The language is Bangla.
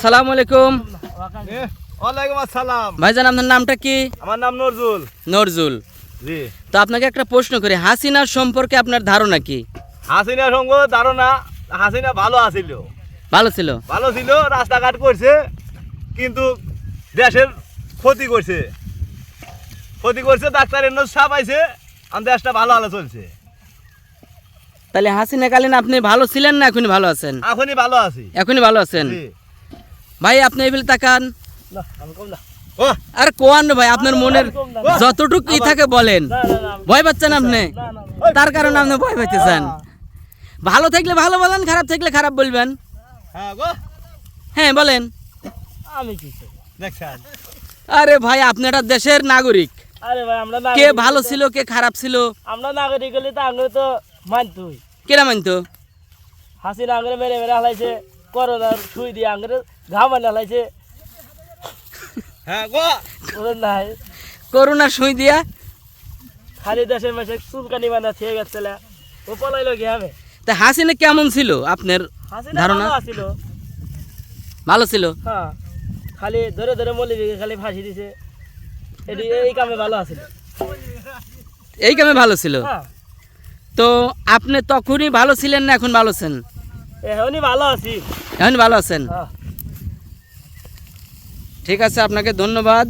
সালাম আলাইকুম। ওয়ালাইকুম আসসালাম। ভাইজান আপনার নামটা কি? আমার নাম নজরুল। নজরুল। জি। তো আপনাকে একটা প্রশ্ন করি হাসিনার সম্পর্কে আপনার ধারণা কি? হাসিনা সঙ্গ ধারণা হাসিনা ভালো আছিল। ভালো ছিল? ভালো ছিল রাস্তাঘাট করছে কিন্তু দেশের ক্ষতি করছে। ক্ষতি করছে ডাক্তার এন্ন সাপ আইছে আমার দেশটা ভালো ভালো চলছে। তাহলে হাসিনা কালীন আপনি ভালো ছিলেন না এখনই ভালো আছেন? এখনই ভালো আছি। এখনই ভালো আছেন? জি। ভাই আপনি এগুলো তাকান। না, আমি কম না। ও। আর কোয়ান ভাই আপনার মনের যতটুকু ই থাকে বলেন। ভয় পাচ্ছেন আপনি? তার কারণে আপনি ভয় পাইতেছেন। ভালো থাকলে ভালো বলেন খারাপ থাকলে খারাপ বলবেন। হ্যাঁ হ্যাঁ বলেন। আরে ভাই আপনি একটা দেশের নাগরিক। আরে কে ভালো ছিল কে খারাপ ছিল? আমরা নাগরিক হলে তো আঙ্গুর তো মানতুই। কেরা মানতো? হাসিনা আঙ্গুরে মেরে মেরে হালাইছে। করোনার সুই দিয়ে আঙ্গুরে ঘামানে হালাইছে হ্যাঁ গো। ওদের নাই। করোনার সুই দিয়া? খালি দেশের মাসে চুলকানি বানা থেকে গেছে ও পলাইলো কি হবে তা হাসিনা কেমন ছিল আপনার ধারণা? ভালো আছিল। ভালো ছিল? হ্যাঁ খালি ধরে ধরে মলি দিকে খালি ফাঁসি দিছে। এটি এই কামে ভালো আছিল। এই কামে ভালো ছিল? হ্যাঁ। তো আপনি তখনই ভালো ছিলেন না এখন ভালো আছেন? এখনই ভালো আছি। এখন ভালো আছেন। হ্যাঁ। ঠিক আছে আপনাকে ধন্যবাদ।